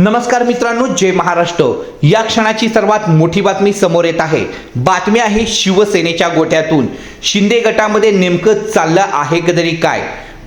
नमस्कार मित्रांनो जय महाराष्ट्र. या क्षणाची सर्वात मोठी बातमी समोर येत आहे. बातमी आहे शिवसेनेच्या गोट्यातून शिंदे गटामध्ये नेमकं चाललं आहे का तरी काय?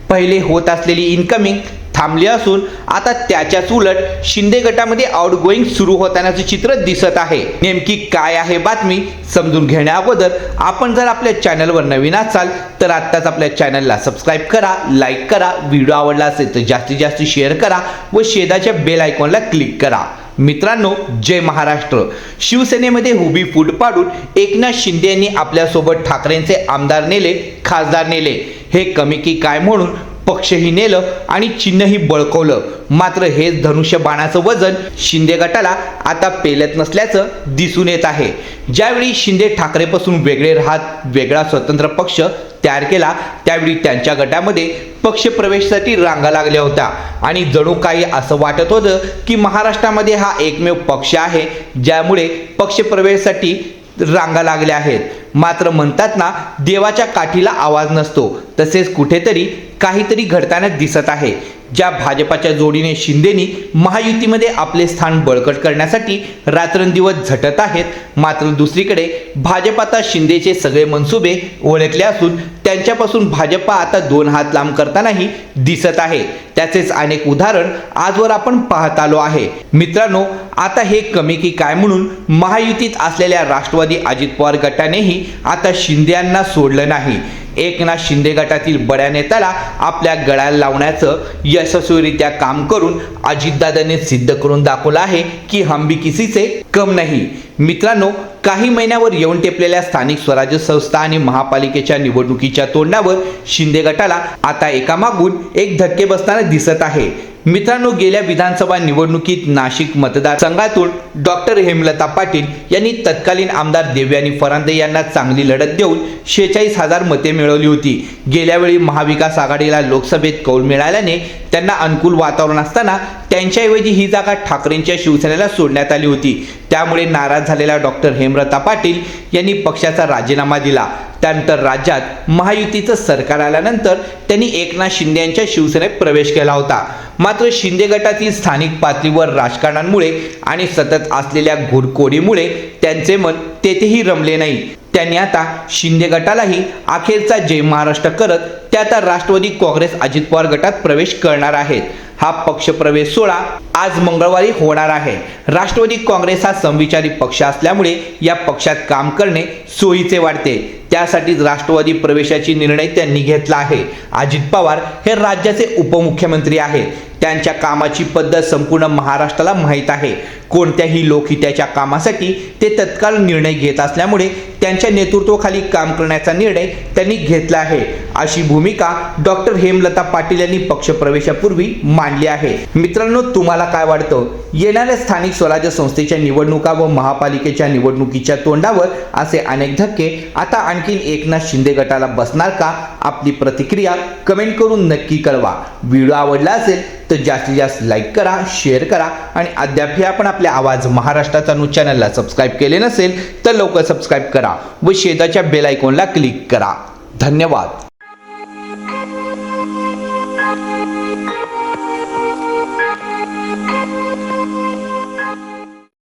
पहिले होत असलेली इन्कमिंग थांबली असून आता त्याच्याच उलट शिंदे गटामध्ये आउटगोईंग सुरू होतानाचं चित्र दिसत आहे. नेमकी काय आहे बातमी समजून घेण्या अगोदर आपण जर आपल्या चॅनलवर नवीन असाल तर आत्ताच आपल्या चॅनलला सबस्क्राईब करा लाईक करा व्हिडिओ आवडला असेल तर जास्तीत जास्त शेअर करा व शेदाच्या बेल आयकॉनला क्लिक करा. मित्रांनो जय महाराष्ट्र. शिवसेनेमध्ये हुबी फूट पाडून एकनाथ शिंदे यांनी आपल्यासोबत ठाकरेंचे आमदार नेले खासदार नेले. हे कमी की काय म्हणून पक्षही नेलं आणि चिन्हही बळकवलं. मात्र हेच धनुष्य बाणाचं वजन शिंदे गटाला आता पेलत नसल्याचं दिसून येत आहे. ज्यावेळी शिंदे ठाकरेपासून वेगळे राहत वेगळा स्वतंत्र पक्ष तयार केला त्यावेळी त्यांच्या गटामध्ये पक्ष प्रवेशासाठी रांगा लागल्या होत्या. आणि जणू काही असं वाटत होतं की महाराष्ट्रामध्ये हा एकमेव पक्ष आहे ज्यामुळे पक्षप्रवेशासाठी रांगा लागल्या आहेत. मात्र म्हणतात ना देवाच्या काठीला आवाज नसतो. तसेच कुठेतरी काहीतरी घडताना दिसत आहे. ज्या भाजपाच्या जोडीने शिंदेनी महायुतीमध्ये आपले स्थान बळकट करण्यासाठी रात्रंदिवस झटत आहेत मात्र दुसरीकडे भाजप आता शिंदेचे सगळे मनसुबे ओळखले असून त्यांच्यापासून भाजपा आता दोन हात लांब करतानाही दिसत आहे. त्याचेच अनेक उदाहरण आजवर आपण पाहत आलो आहे. मित्रांनो आता हे कमी की काय म्हणून महायुतीत असलेल्या राष्ट्रवादी अजित पवार गटानेही आता शिंदे यांना सोडलं नाही. एकनाथ शिंदे गटातील बड्या नेत्याला आपल्या गळ्याला लावण्याचं यशस्वीरित्या काम करून अजितदादांनी सिद्ध करून दाखवलं आहे की हंबी किसीचे कम नाही. मित्रांनो काही महिन्यावर येऊन टेपलेल्या स्थानिक स्वराज्य संस्था आणि महापालिकेच्या निवडणुकीच्या तोंडावर शिंदे गटाला आता एकामागून एक धक्के बसताना दिसत आहे. मित्रांनो गेल्या विधानसभा निवडणुकीत नाशिक मतदारसंघातून डॉक्टर हेमलता पाटील यांनी तत्कालीन आमदार देवयानी फरांदे यांना चांगली लढत देऊन शेहेचाळीस हजार मते मिळवली होती. गेल्यावेळी महाविकास आघाडीला लोकसभेत कौल मिळाल्याने त्यांना अनुकूल वातावरण असताना त्यांच्याऐवजी ही जागा ठाकरेंच्या शिवसेनेला सोडण्यात आली होती. त्यामुळे नाराज झालेल्या डॉक्टर हेमलता पाटील यांनी पक्षाचा राजीनामा दिला. त्यानंतर राज्यात महायुतीचं सरकार आल्यानंतर त्यांनी एकनाथ शिंदे यांच्या शिवसेनेत प्रवेश केला होता. मात्र शिंदे गटातील स्थानिक पातळीवर राजकारणांमुळे आणि सतत असलेल्या घुरकोडीमुळे त्यांचे मन तेथेही रमले नाही. त्यांनी आता शिंदे गटालाही अखेरचा जय महाराष्ट्र करत ते आता राष्ट्रवादी काँग्रेस अजित पवार गटात प्रवेश करणार आहेत. हा पक्षप्रवेश सोहळा आज मंगळवारी होणार आहे. राष्ट्रवादी काँग्रेस हा समविचारी पक्ष असल्यामुळे या पक्षात काम करणे सोयीचे वाटते. त्यासाठीच राष्ट्रवादी प्रवेशाची निर्णय त्यांनी घेतला आहे. अजित पवार हे राज्याचे उपमुख्यमंत्री आहेत. त्यांच्या कामाची पद्धत संपूर्ण महाराष्ट्राला माहीत आहे. कोणत्याही लोकहिताच्या कामासाठी ते तत्काळ निर्णय घेत असल्यामुळे त्यांच्या नेतृत्वाखाली काम करण्याचा निर्णय त्यांनी घेतला आहे. अशी भूमिका डॉक्टर हेमलता पाटील यांनी पक्षप्रवेशापूर्वी मांडली आहे. मित्रांनो तुम्हाला काय वाटतं? येणाऱ्या स्थानिक स्वराज्य संस्थेच्या निवडणुका व महापालिकेच्या निवडणुकीच्या तोंडावर असे अनेक धक्के आता आणखीन एकनाथ शिंदे गटाला बसणार का? आपली प्रतिक्रिया कमेंट करून नक्की कळवा. व्हिडिओ आवडला असेल तर जास्तीत जास्त लाईक करा शेअर करा आणि अद्याप हे आपण आपल्या आवाज महाराष्ट्राचा न्यूज चॅनलला सबस्क्राईब केले नसेल तर लवकर सबस्क्राईब करा व शेजाच्या बेल आयकॉनला क्लिक करा. धन्यवाद. Thank you.